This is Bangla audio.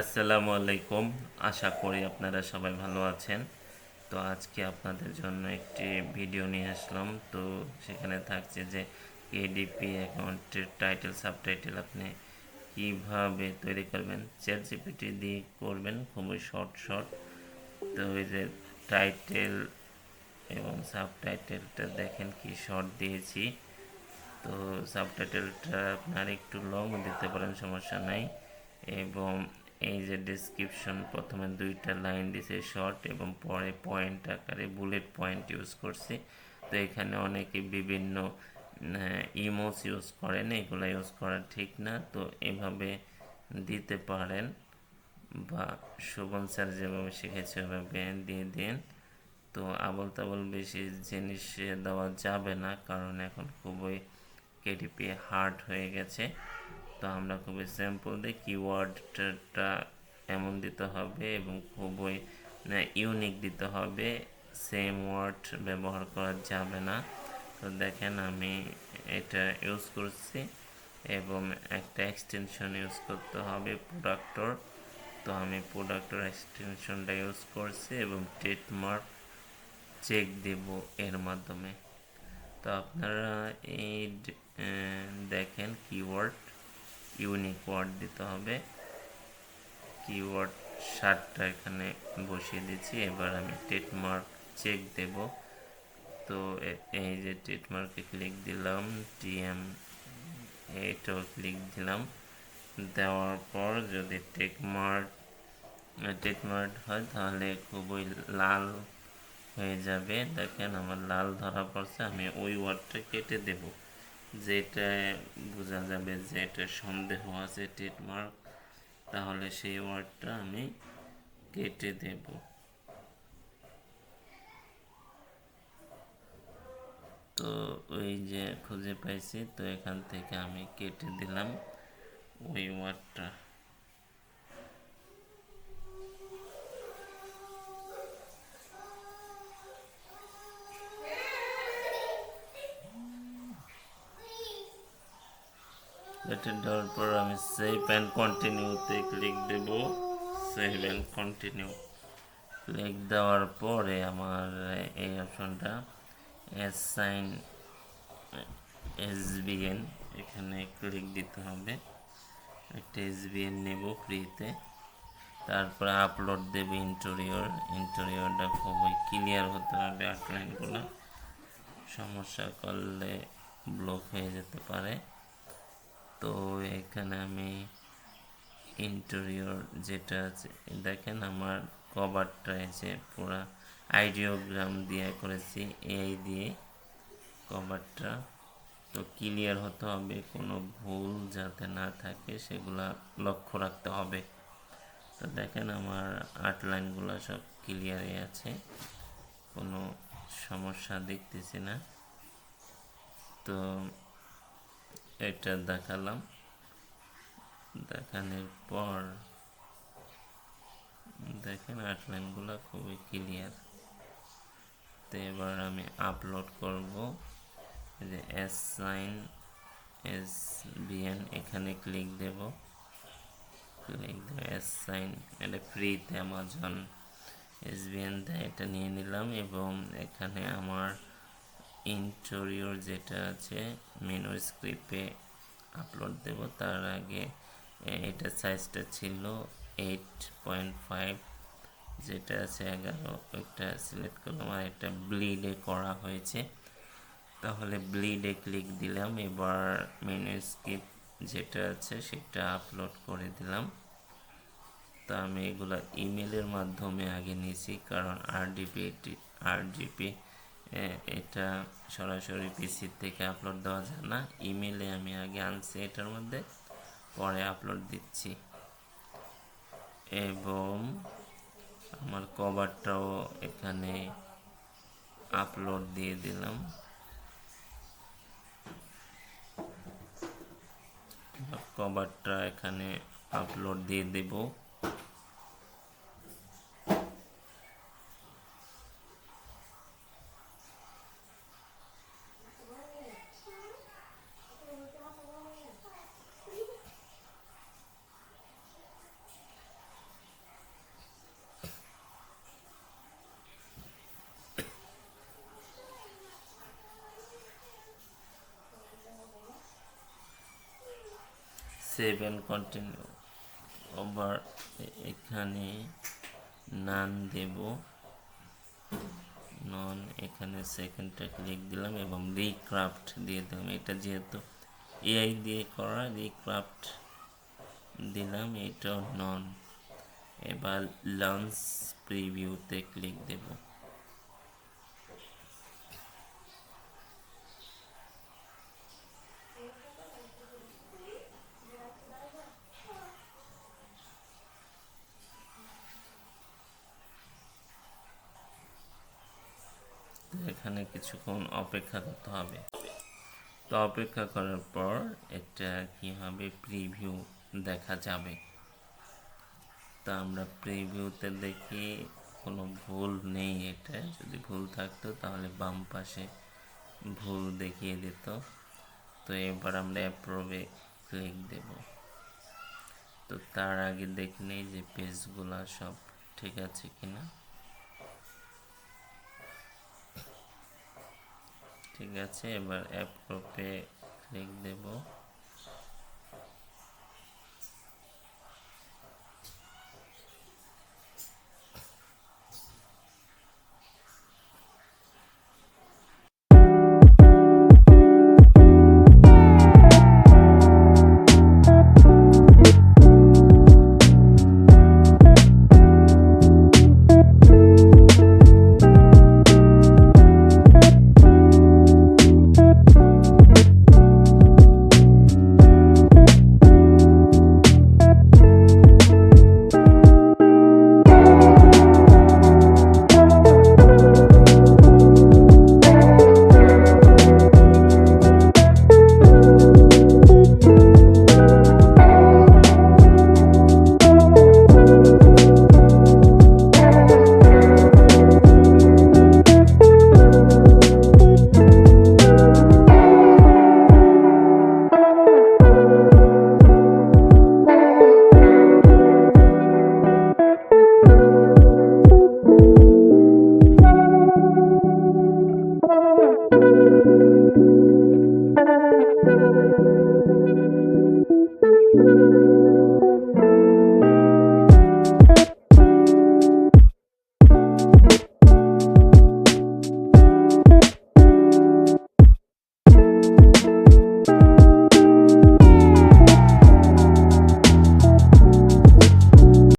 আসসালামু আলাইকুম। আশা করি আপনারা সবাই ভালো আছেন। তো আজকে আপনাদের জন্য একটি ভিডিও নিয়ে আসলাম। তো সেখানে থাকছে যে এডিপি অ্যাকাউন্টের টাইটেল, সাবটাইটেল আপনি কীভাবে তৈরি করবেন চ্যাট জিপিটি দিয়ে করবেন, খুবই শর্ট শর্ট। তো ওই যে টাইটেল এবং সাবটাইটেলটা দেখেন কি শর্ট দিয়েছি। তো সাবটাইটেলটা আপনার একটু লং দিতে পারেন, সমস্যা নাই। এবং এই যে ডেসক্রিপশন প্রথমে দুইটা লাইন দিছে শর্ট এবং পরে পয়েন্ট আকারে বুলেট পয়েন্ট ইউজ করছি। তো এখানে অনেকে বিভিন্ন ইমোস ইউজ করেন, এগুলো ইউজ করা ঠিক না। তো এভাবে দিতে পারেন বা শোভন স্যার যেভাবে শিখেছে ওইভাবে দিয়ে দিন। তো আবল তাবল বেশি জিনিস দেওয়া যাবে না, কারণ এখন খুবই কেডিপি হার্ড হয়ে গেছে। তো আমরা খুবই সিম্পল দিই কিওয়ার্ডটা এমন দিতে হবে এবং খুবই ইউনিক দিতে হবে। সেম ওয়ার্ড ব্যবহার করা যাবে না। তো দেখেন আমি এটা ইউজ করছি এবং একটা এক্সটেনশন ইউজ করতে হবে প্রোডাক্টর তো আমি প্রোডাক্টর এক্সটেনশনটা ইউজ করছি এবং ট্রেডমার্ক চেক দেব এর মাধ্যমে। তো আপনারা এই দেখেন কিওয়ার্ড ইউনিক ওয়ার্ড দিতে হবে। কিওয়ার্ড সাতটা এখানে বসিয়ে দিচ্ছি। এবার আমি টেটমার্ক চেক দেব। তো এই যে টেটমার্কে ক্লিক দিলাম টিএম এটাও ক্লিক দিলাম। দেওয়ার পর যদি টেকমার্ক টেকমার্ক হয় তাহলে খুবই লাল হয়ে যাবে। দেখেন আমার লাল ধরা পড়ছে, আমি ওই ওয়ার্ডটা কেটে দেব। যেটা বোঝা যাবে যে এটা সন্দেহ আছে ট্রেডমার্ক তাহলে সেই ওয়ার্ডটা আমি কেটে দেব। তো ওই যে খুঁজে পাইছি, তো এখান থেকে আমি কেটে দিলাম ওই ওয়ার্ডটা এটা দেওয়ার পর আমি সেভ অ্যান্ড কন্টিনিউতে ক্লিক দেব সেভ অ্যান্ড কন্টিনিউ ক্লিক দেওয়ার পরে আমার এই অপশনটা এস সাইন এসবিএন এখানে ক্লিক দিতে হবে। একটা এসবিএন নেব ফ্রিতে তারপরে আপলোড দেবে ইন্টেরিয়র ইন্টেরিয়রটা খুবই ক্লিয়ার হতে হবে আউটলাইনগুলো সমস্যা করলে ব্লক হয়ে যেতে পারে। তো এখানে আমি ইন্টেরিয়র যেটা আছে, দেখেন আমার কভারটা এসে পুরা আইডিওগ্রাম দিয়ে করেছি এআই দিয়ে কভারটা তো ক্লিয়ার হতে হবে, কোনো ভুল যাতে না থাকে, সেগুলা লক্ষ্য রাখতে হবে। তো দেখেন আমার আট লাইনগুলো সব ক্লিয়ারই আছে, কোনো সমস্যা দেখতেছি না। তো এটা দেখালাম। দেখানোর পর দেখেন আট লাইনগুলো খুবই ক্লিয়ার তো এবার আমি আপলোড করব। যে এস সাইন এস বিএন এখানে ক্লিক দেব। ক্লিক দেব এস সাইন এটা ফ্রিতে অ্যামাজন এস বিএন এটা নিয়ে নিলাম এবং এখানে আমার ইন্টেরিয়র যেটা আছে মেনু স্ক্রিপ্টে আপলোড দেব। তার আগে এটা সাইজটা ছিল এইট পয়েন্ট ফাইভ যেটা আছে এগারো, ওইটা সিলেক্ট করলাম আর একটা ব্লিডে করা হয়েছে। তাহলে ব্লিডে ক্লিক দিলাম, এবার মেনু স্ক্রিপ্ট যেটা আছে সেটা আপলোড করে দিলাম। তো আমি এগুলো ইমেলের মাধ্যমে আগে নিয়েছি, কারণ আরডিপি আরডিপি এটা সরাসরি পিসির থেকে আপলোড দেওয়া যায় না। ইমেলে আমি আগে আনছি এটার মধ্যে, পরে আপলোড দিচ্ছি। এবং আমার কভারটাও এখানে আপলোড দিয়ে দিলাম। কভারটা এখানে আপলোড দিয়ে দেবো। সেভেন কন্টিনিউ আবার এখানে নান দেব। নন এখানে সেকেন্ডটা ক্লিক দিলাম এবং রিক্রাফট দিয়ে দিলাম। এটা যেহেতু এআই দিয়ে করা রিক্রাফট দিলাম, এটাও নন এবার লঞ্চ প্রিভিউতে ক্লিক দেব তো এখানে কিছুক্ষণ অপেক্ষা করতে হবে। তো অপেক্ষা করার পর এটা কি হবে প্রিভিউ দেখা যাবে? তো আমরা প্রিভিউতে দেখি, কোনো ভুল নেই এটা। যদি ভুল থাকতো তাহলে বাম পাশে ভুল দেখিয়ে দিত। তো এবার আমরা অ্যাপ্রুভে ক্লিক দেব। তো তার আগে দেখে নেই যে পেজগুলো সব ঠিক আছে কিনা। ঠিক আছে এবার অ্যাপ্রোপে ক্লিক দেব।